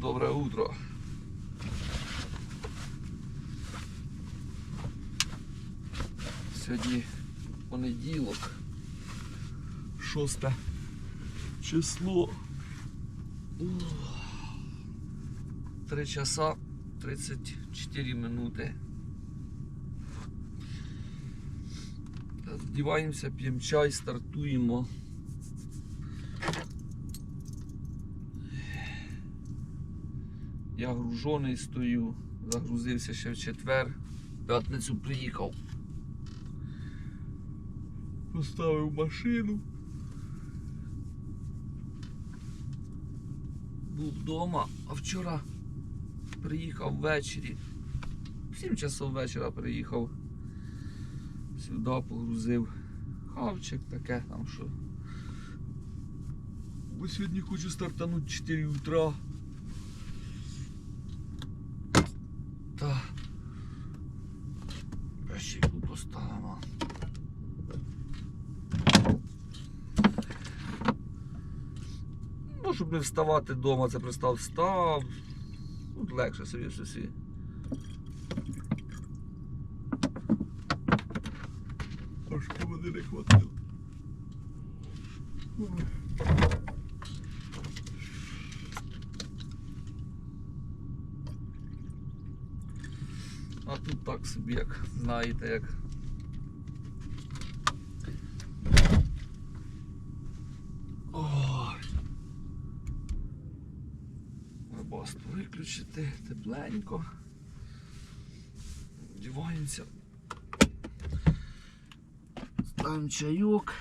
Добре утро. Сьогодні понеділок. Шосте число. Три часа 34 минути. Вдіваємося, п'ємо чай, стартуємо. Я гружений стою, загрузився ще в четвер, в п'ятницю приїхав. Поставив машину. Був вдома, а вчора приїхав ввечері. В 7 часов вечора приїхав. Сюди погрузив хавчик таке там що. Бо сьогодні хочу стартанути 4 утра. Та ящику поставимо. Ну, щоб не вставати вдома, це пристав встав. Тут легше собі все всі. Трошки води не хватило. А тут так собі, як знаєте, як. Ой. Рибасту тепленько. Вдіваємося. Ставимо чайок.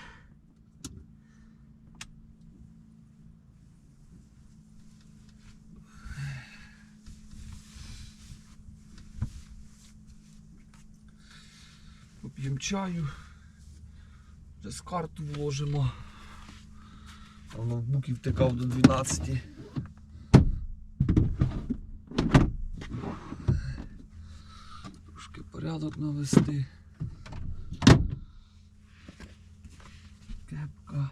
Поп'ємо чаю. Вже з карту вложимо. Ноутбук і втикав до 12. Трошки порядок навести. Кепка.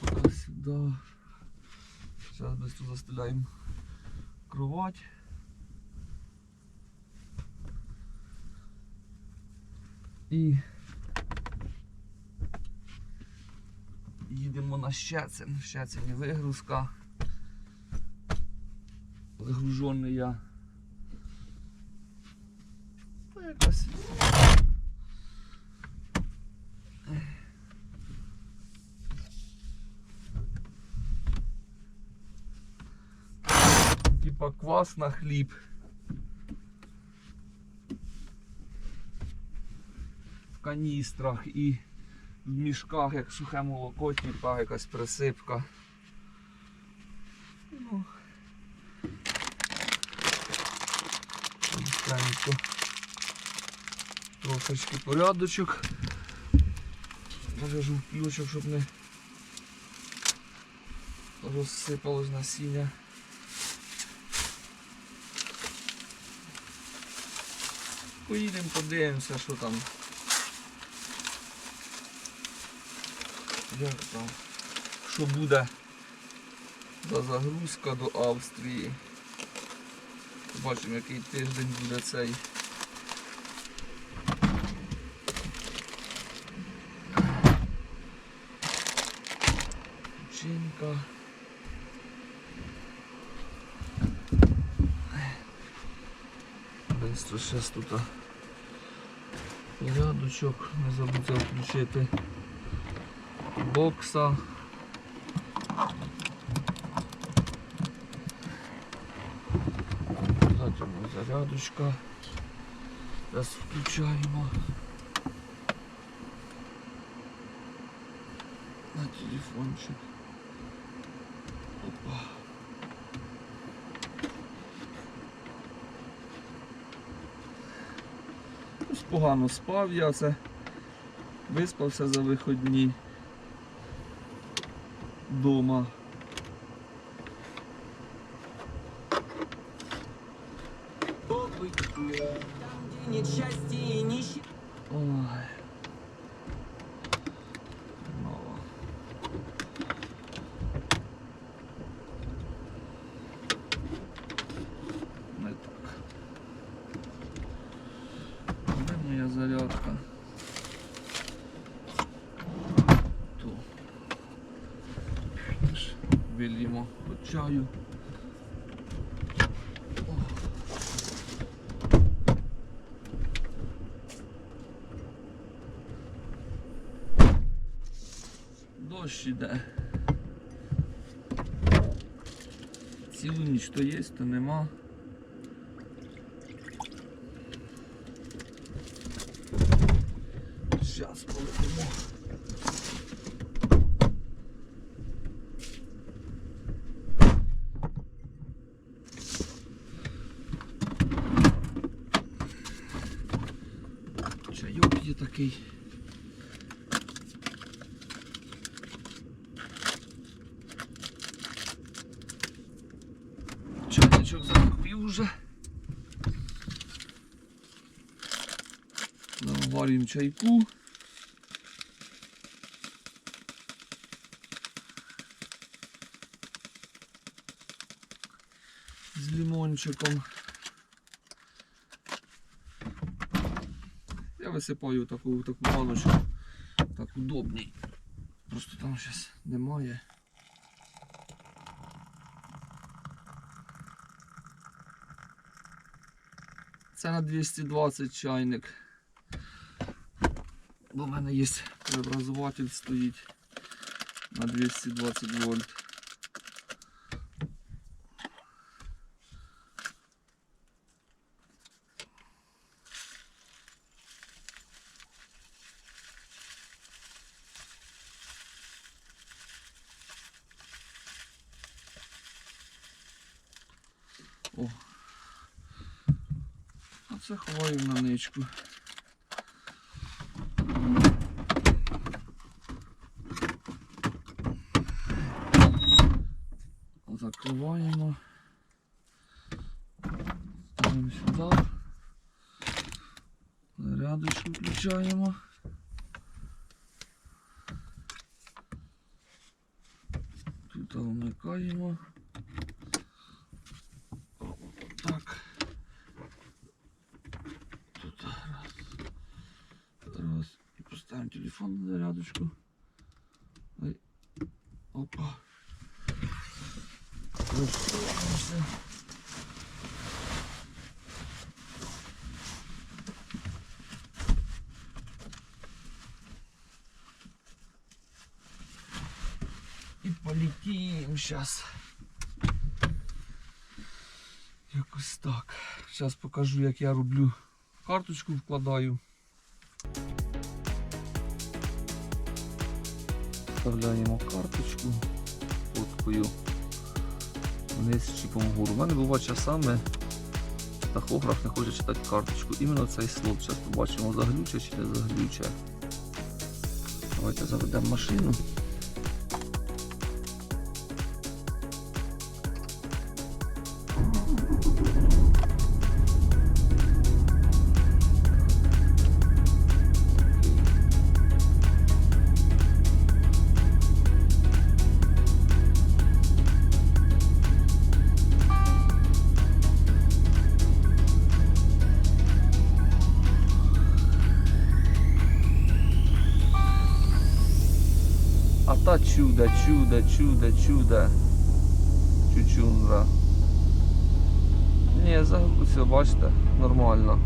Пока сюди. Зараз быстро застеляємо кровать. І їдемо на Щецин. В Щецині вигрузка. Загружений я. Та. Типа квас на хліб. В каністрах і в мішках, як сухе молоко, типа якась присипка. Ну, Тихенько. Трошечки порядочок. Навяжу ключик, щоб не розсипалось насіння. Поїдемо, подивимося, що там. Як там? Що буде за загрузка до Австрії. Побачимо, який тиждень буде цей. Чинка. Быстро зараз тут порядочок, не забудьте включити бокса. Затягнемо зарядочка. Зараз включаємо. На телефончик. Погано спав я це. Виспався за виходні дома. Нет счастья чаю. Дощ іде. Цілу ніч то є, то нема. Зараз полетимо. Чайок є такий. Чайничок закипів уже. Наварюємо чайку. З лимончиком. Я висипаю таку, таку баночку. Так удобній. Просто там зараз немає. Це на 220 чайник. Бо в мене є преобразователь стоїть на 220 вольт. О. А це ховаю на ничку. Закриваємо. Ставимо сюди. Зарядочку включаємо. Тут вмикаємо. Так. Тут раз. Раз. І поставимо телефон на зарядочку. Ой. Опа. Розставимося. І сейчас. Якось так. Зараз покажу, як я роблю. Карточку вкладаю. Вставляємо карточку, фоткою вниз чіпом вгору. У мене буває часами тахограф не хоче читати карточку. Іменно цей слот. Зараз побачимо, заглюче чи не заглюче. Давайте заведемо машину. А чудо, чудо, чудо, чудо. Чучундра. Ні, загрузився, бачите, нормально.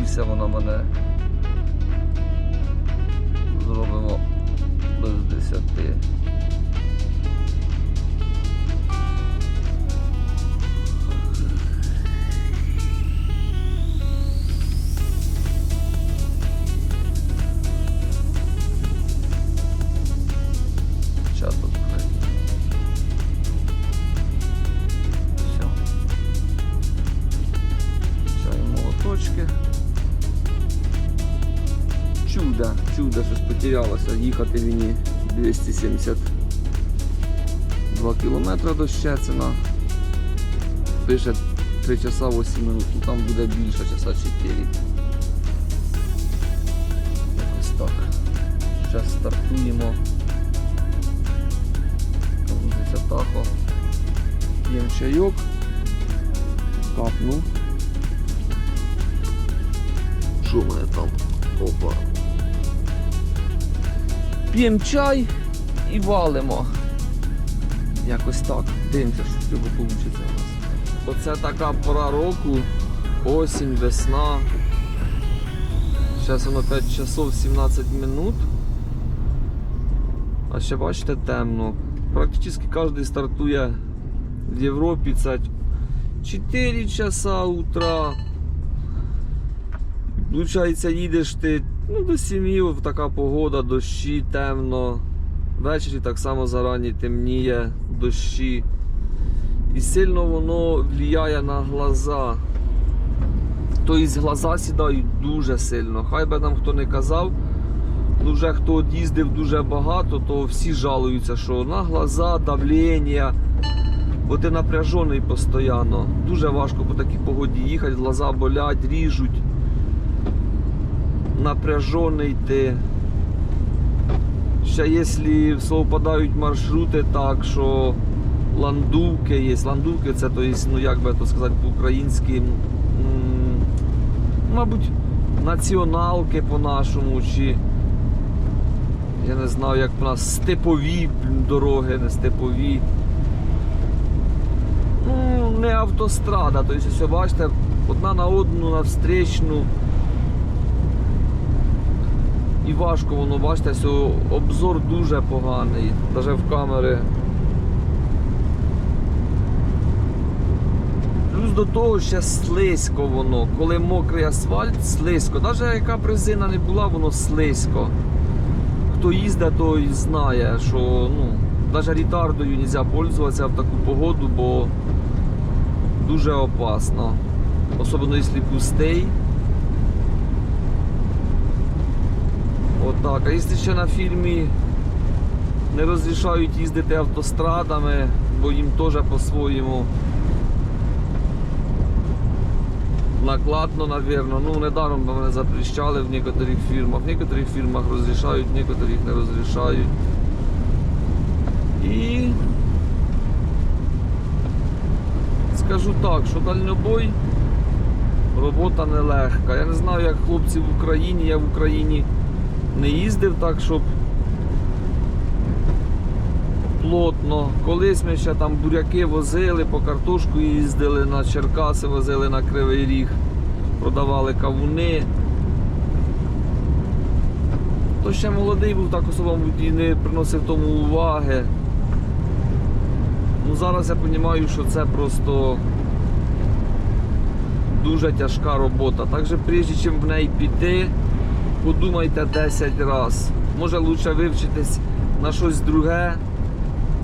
Після вона мене зробимо без 10. Чудо, чудо, щось потерялося. Їхати мені 272 кілометри до Щецина. Пише 3 часа 8 минут, ну там буде більше часа 4. Якось так. Зараз стартуємо. Грузиться тахо. П'ємо чайок. капнув. Що в мене там? Опа. П'ємо чай і валимо. Якось так. Дивимося, що з цього вийде у нас. Оце така пора року, осінь, весна. Зараз воно 5 часов 17 минут. А ще бачите темно. Практично кожен стартує в Європі. Це 4 часа утра. Получається, їдеш ти ну, до сім'ї, така погода, дощі, темно. Ввечері так само зарані темніє, дощі. І сильно воно впливає на глаза. Тобто глаза сідають дуже сильно. Хай би нам хто не казав, ну вже хто їздив дуже багато, то всі жалуються, що на глаза, давлення. Бо ти напряжений постійно. Дуже важко по такій погоді їхати, глаза болять, ріжуть. Напряжений ти. Ще якщо совпадають маршрути так, що ландувки є. Ландувки це, то є, ну як би то сказати по-українськи, мабуть, націоналки по-нашому, чи я не знаю, як по нас степові дороги, не степові. Ну, не автострада, тобто, бачите, одна на одну, на встречну. І важко воно, бачите, обзор дуже поганий, навіть в камери. Плюс до того ще слизько воно. Коли мокрий асфальт, слизько. Навіть яка резина не була, воно слизько. Хто їздить, той знає, що ну, навіть рітардою не можна пользуватися в таку погоду, бо дуже опасно. Особливо якщо пустий. Отак. А якщо ще на фільмі не розрішають їздити автострадами, бо їм теж по-своєму накладно, напевно. Ну, недаром мене запрещали в некоторих фірмах. В некоторих фірмах розрішають, в некоторих не розрішають. І скажу так, що дальнобой робота нелегка. Я не знаю, як хлопці в Україні, я в Україні не їздив так, щоб плотно. Колись ми ще там буряки возили, по картошку їздили, на Черкаси возили на Кривий Ріг, продавали кавуни. То ще молодий був, так мабуть, і не приносив тому уваги. Ну, зараз я розумію, що це просто дуже тяжка робота. Так що, прежде чим в неї піти, подумайте 10 разів. Може краще вивчитись на щось друге.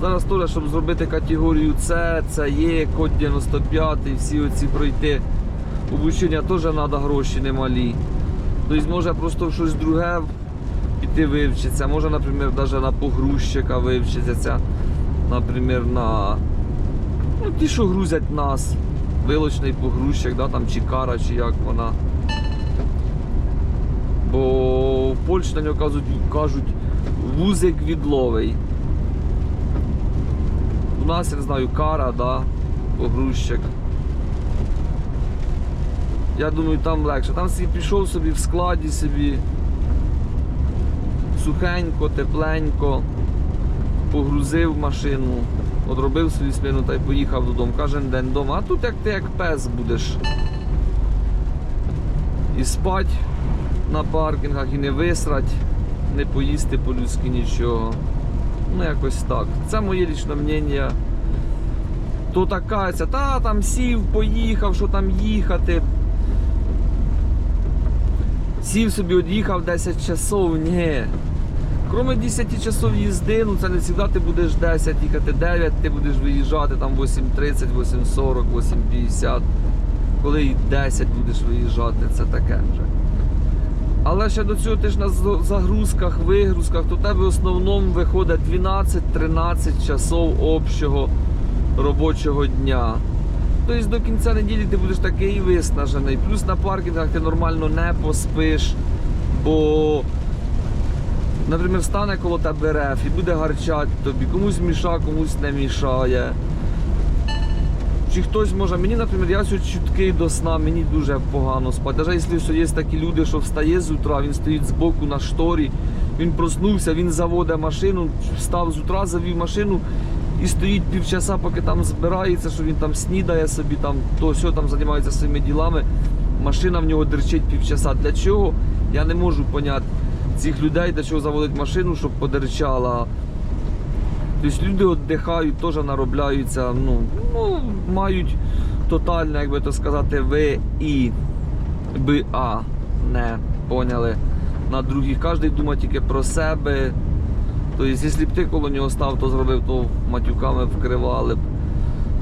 Зараз теж, щоб зробити категорію С, це є, код 95, всі оці пройти. Обучення теж треба гроші немалі. Тобто може просто щось друге піти вивчитися. Може, наприклад, навіть на погрузчика вивчитися. Наприклад, на ну, ті, що грузять нас. Вилочний погрузчик, да, там, чи кара, чи як вона. Бо в Польщі на нього кажуть, кажуть вузик відловий. У нас, я не знаю, кара, да, погрузчик. Я думаю, там легше. Там собі пішов собі в складі собі. Сухенько, тепленько, погрузив машину, одробив свою сміну та й поїхав додому. Кожен день вдома. А тут як ти як пес будеш. І спать на паркінгах, і не висрать, не поїсти по-людськи нічого. Ну, якось так. Це моє лічне мнення. То така, ця, та там сів, поїхав, що там їхати. Сів собі, од'їхав 10 часов, ні. Кроме 10 часов їзди, ну це не завжди ти будеш 10 їхати 9, ти будеш виїжджати там 8.30, 8.40, 8.50. Коли і 10 будеш виїжджати, це таке вже. Але ще до цього ти ж на загрузках, вигрузках, то в тебе в основному виходить 12-13 часов общого робочого дня. Тобто до кінця неділі ти будеш такий виснажений. Плюс на паркінгах ти нормально не поспиш, бо, наприклад, стане коло тебе реф і буде гарчати тобі, комусь міша, комусь не мішає. Чи хтось може, мені, наприклад, я сьогодні чуткий до сна, мені дуже погано спати. Навіть якщо є такі люди, що встає з утра, він стоїть збоку на шторі, він проснувся, він заводить машину, встав з утра, завів машину і стоїть півчаса, поки там збирається, що він там снідає собі, там то все там займається своїми ділами. Машина в нього дерчить півчаса. Для чого? Я не можу поняти цих людей, для чого заводить машину, щоб подерчала. Тобто люди віддихають, теж наробляються, ну, ну, мають тотальне, як би то сказати, В і БА. Не поняли. На других. Кожен думає тільки про себе. Тобто, якщо б ти коло нього став, то зробив, то матюками вкривали б.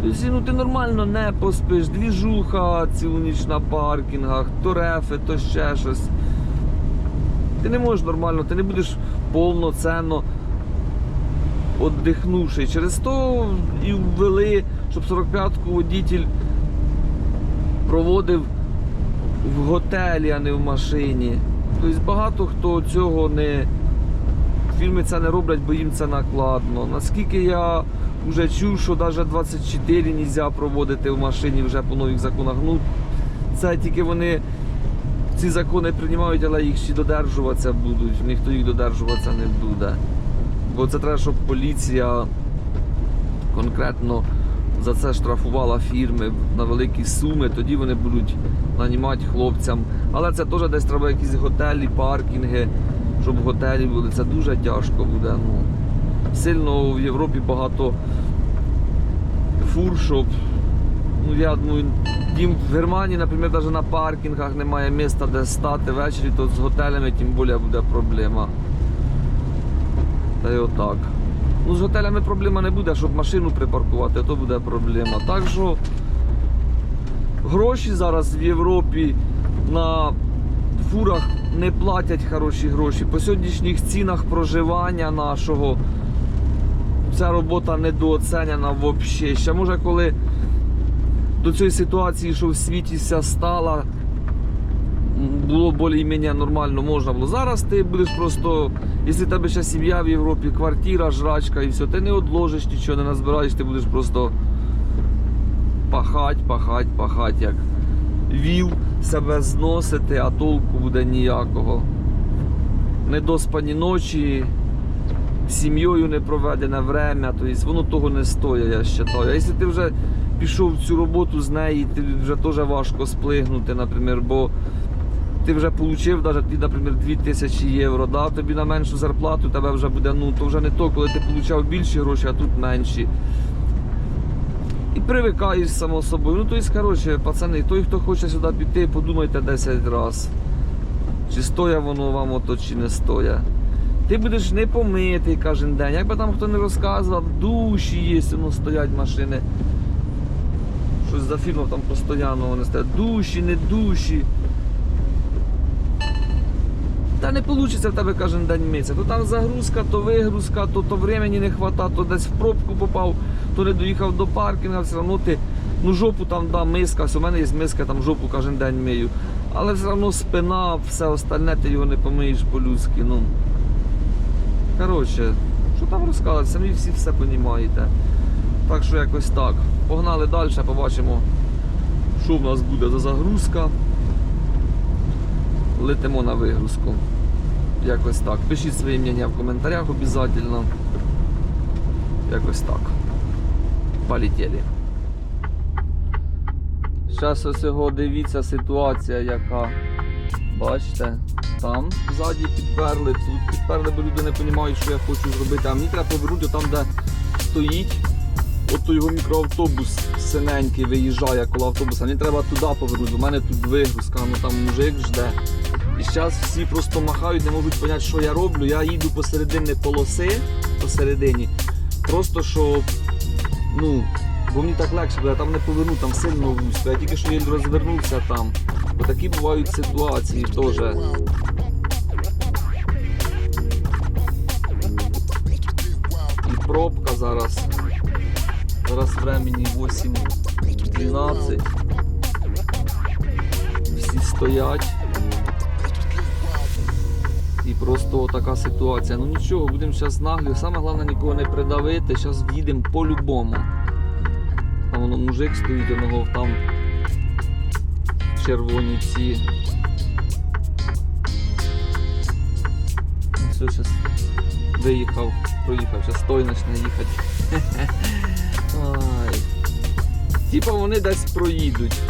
Тобто, ну ти нормально не поспиш, двіжуха цілу ніч на паркінгах, то рефи, то ще щось. Ти не можеш нормально, ти не будеш повноцінно віддихнувши. Через то і ввели, щоб 45-ку водитель проводив в готелі, а не в машині. Тобто багато хто цього не. Фільми це не роблять, бо їм це накладно. Наскільки я вже чув, що навіть 24 не можна проводити в машині вже по нових законах. Ну, це тільки вони ці закони приймають, але їх ще додержуватися будуть. Ніхто їх додержуватися не буде. Бо це треба, щоб поліція конкретно за це штрафувала фірми на великі суми, тоді вони будуть нанімати хлопцям. Але це теж десь треба якісь готелі, паркінги, щоб готелі були. Це дуже тяжко буде. Ну, сильно в Європі багато фур, щоб. Ну, я думаю, їм в Германії, наприклад, навіть на паркінгах немає місця, де стати ввечері, то з готелями тим більше буде проблема. Та й отак. Ну, з готелями проблема не буде, щоб машину припаркувати, то буде проблема. Так що гроші зараз в Європі на фурах не платять хороші гроші. По сьогоднішніх цінах проживання нашого ця робота недооценена взагалі. Ще може коли до цієї ситуації, що в світі вся стала, було більш-менш нормально, можна було. Зараз ти будеш просто, якщо в тебе ще сім'я в Європі, квартира, жрачка і все, ти не одложиш нічого, не назбираєш, ти будеш просто пахать, пахать, пахать, як віл себе зносити, а толку буде ніякого. Недоспані ночі, сім'єю не проведене время, тобто воно того не стоїть, я вважаю. А якщо ти вже пішов в цю роботу з неї, ти вже теж важко сплигнути, наприклад, бо ти вже отримав навіть ти, наприклад, 2000 євро, да? тобі на меншу зарплату тебе вже буде, ну то вже не то, коли ти отримав більші гроші, а тут менші. І привикаєш само собою. Ну, тобто, коротше, пацани, той, хто хоче сюди піти, подумайте 10 разів. Чи стоя воно вам ото, чи не стоя. Ти будеш не помитий кожен день. Як би там хто не розказував, душі є, воно стоять машини. Щось за фільмом там постійно вони стоять. Душі, не душі. Та не вийде в тебе кожен день митися. То там загрузка, то вигрузка, то, то времени не вистачає, то десь в пробку попав, то не доїхав до паркінга, все одно ти ну жопу там да, миска, все, у мене є миска, там жопу кожен день мию. Але все одно спина, все остальне, ти його не помиєш по-людськи. Ну. Коротше, що там розказати, самі всі все розумієте. Так що якось так. Погнали далі, побачимо, що в нас буде за загрузка. Летимо на вигрузку. Якось так. Пишіть свої мнення в коментарях обов'язково. Якось так. Полетіли. Зараз ось його дивіться ситуація, яка. Бачите, там ззаді підперли, тут підперли, бо люди не розуміють, що я хочу зробити. А мені треба повернути там, де стоїть. От той його мікроавтобус синенький виїжджає коло автобуса. Мені треба туди повернути. У мене тут вигрузка, ну там мужик жде. І зараз всі просто махають, не можуть зрозуміти, що я роблю. Я їду посередині полоси, посередині. Просто щоб, ну, бо мені так легше, бо я там не поверну, там сильно вузько. Я тільки що її розвернувся там. Бо такі бувають ситуації теж. І пробка зараз. Зараз времени 8.12. Всі стоять. І просто така ситуація. Ну нічого, будемо зараз наглі. Саме головне нікого не придавити. Зараз в'їдемо по-любому. Там воно мужик стоїть, одного там червоні. Ну, Все, зараз виїхав, проїхав, зараз той почне їхати. Типа вони десь проїдуть.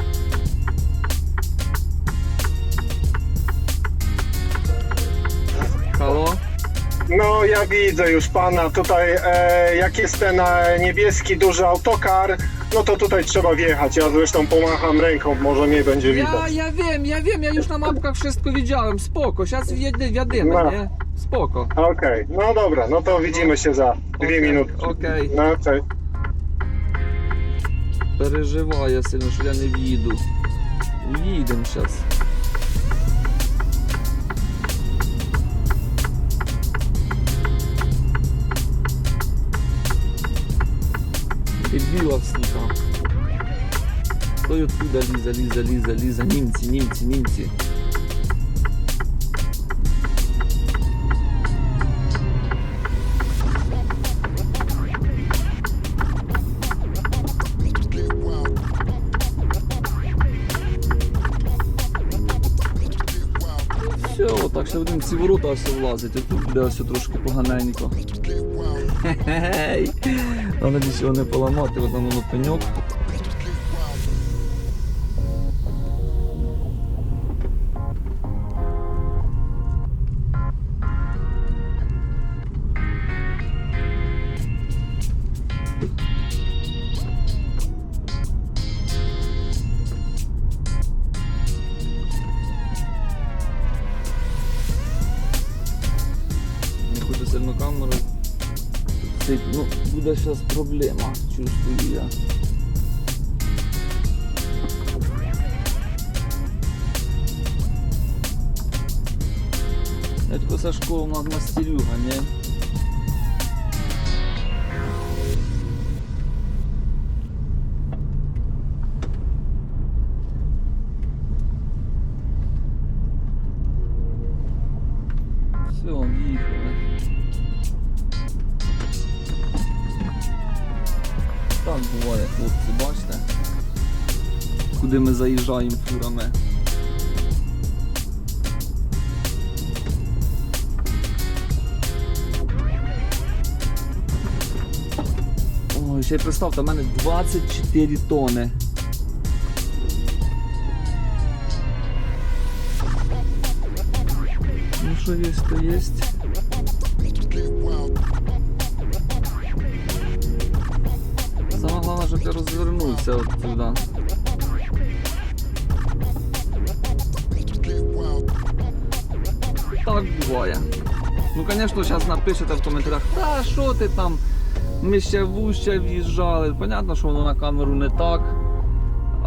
No, ja widzę już pana tutaj. E, jak jest ten e, niebieski duży autokar, no to tutaj trzeba wjechać. Ja zresztą pomacham ręką, może mnie będzie Ja, widać. ja wiem, ja wiem, ja już na mapkach wszystko widziałem, spoko, зараз wiadymy, No. nie? Spoko. Okej, no dobra, no to widzimy się za dwie Okej, minuty. Окей. No, cześć. Переживаю сильно, що я не в'їду. Уїдемо зараз. Дебіла всіка. Той оттуда лізе, лізе, лізе, лізе. Німці, німці, німці. Все, так що будемо ці ворота все влазити. Тут буде все трошки поганенько. Хе-хей. Треба нічого не вот там воно пеньок. Проблема, чувствую я. Это Сашко у нас мастерюга, не? Все, в'їхали. Так буває, хлопці, бачите? Куди ми заїжджаємо фурами. Ой, ще й представте, в мене 24 тони. Ну що є, то є. Я розвернувся от туди. Так буває. Ну, звісно, зараз напишете в коментарях, та що ти там, ми ще вуще в'їжджали. Понятно, що воно на камеру не так.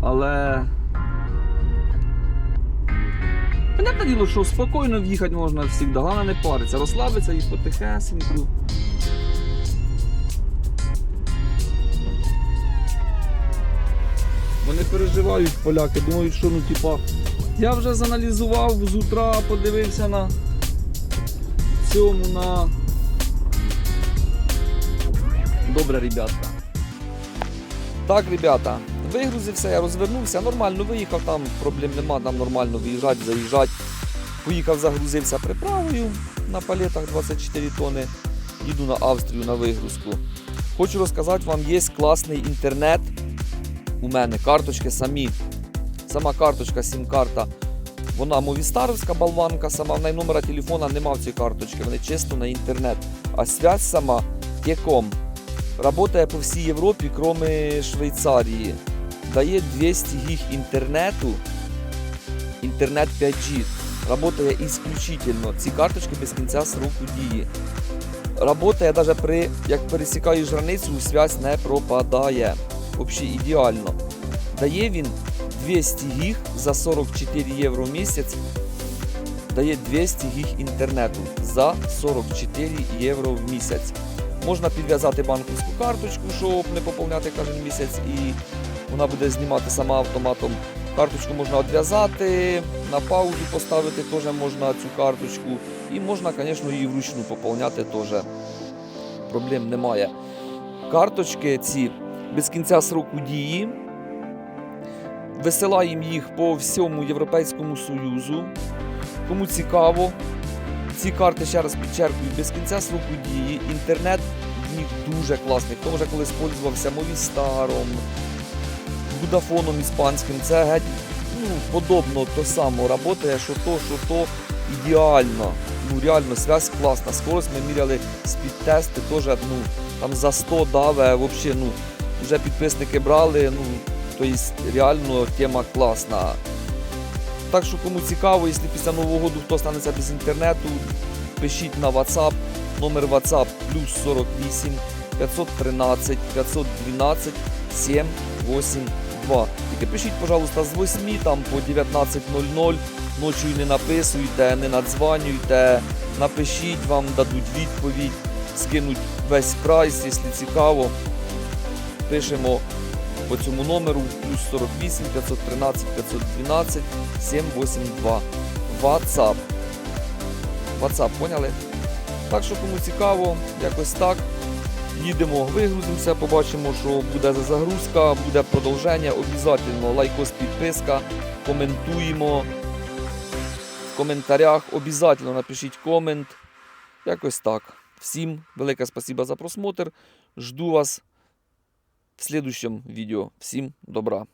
Але. Понятне діло, що спокійно в'їхати можна завжди, головне не париться, розслабитися і потихесеньку. Вони переживають поляки, думають, що ну типа. Я вже заналізував з утра, подивився на цьому на. Добре, ребятка. Так, ребята, вигрузився, я розвернувся, нормально виїхав, там проблем нема, там нормально виїжджати, заїжджати. Поїхав, загрузився приправою на палетах 24 тони. Їду на Австрію на вигрузку. Хочу розказати вам, є класний інтернет у мене карточки самі. Сама карточка, сім-карта. Вона мовістаровська болванка, сама в неї номера телефона нема в цій карточці, вони чисто на інтернет. А связь сама Теком. Работає по всій Європі, крім Швейцарії. Дає 200 гіг інтернету, інтернет 5G. Работає исключительно. Ці карточки без кінця сроку дії. Работає навіть при, як пересікаєш границю, связь не пропадає. Взагалі ідеально. Дає він 200 гіг за 44 євро в місяць. Дає 200 гіг інтернету за 44 євро в місяць. Можна підв'язати банківську карточку, щоб не поповняти кожен місяць, і вона буде знімати сама автоматом. Карточку можна відв'язати, на паузу поставити теж можна цю карточку. І можна, звісно, її вручну поповняти теж. Проблем немає. Карточки ці без кінця сроку дії. Висилаємо їх по всьому Європейському Союзу. Кому цікаво, ці карти, ще раз підчеркую, без кінця сроку дії. Інтернет в них дуже класний. Хто вже колись пользувався Мовістаром, Будафоном іспанським, це геть ну, подобно то само. Работає, що то, що то ідеально. Ну, реально, связь класна. Скорость ми міряли спідтести, теж ну, там за 100 даве, взагалі, ну, вже підписники брали, ну, тобто реально тема класна. Так що кому цікаво, якщо після Нового року хто станеться без інтернету, пишіть на WhatsApp, номер WhatsApp плюс 48 513 512 782. Тільки пишіть, пожалуйста, з 8 там по 19.00, ночі не написуйте, не надзванюйте, напишіть, вам дадуть відповідь, скинуть весь прайс, якщо цікаво. Пишемо по цьому номеру плюс 48 513 512 782. WhatsApp. WhatsApp, поняли? Так що кому цікаво, якось так. Їдемо, вигрузимося, побачимо, що буде за загрузка, буде продовження. Обов'язково лайкос, підписка, коментуємо. В коментарях обов'язково напишіть комент. Якось так. Всім велике спасибо за просмотр. Жду вас в следующем відео. Всім добра!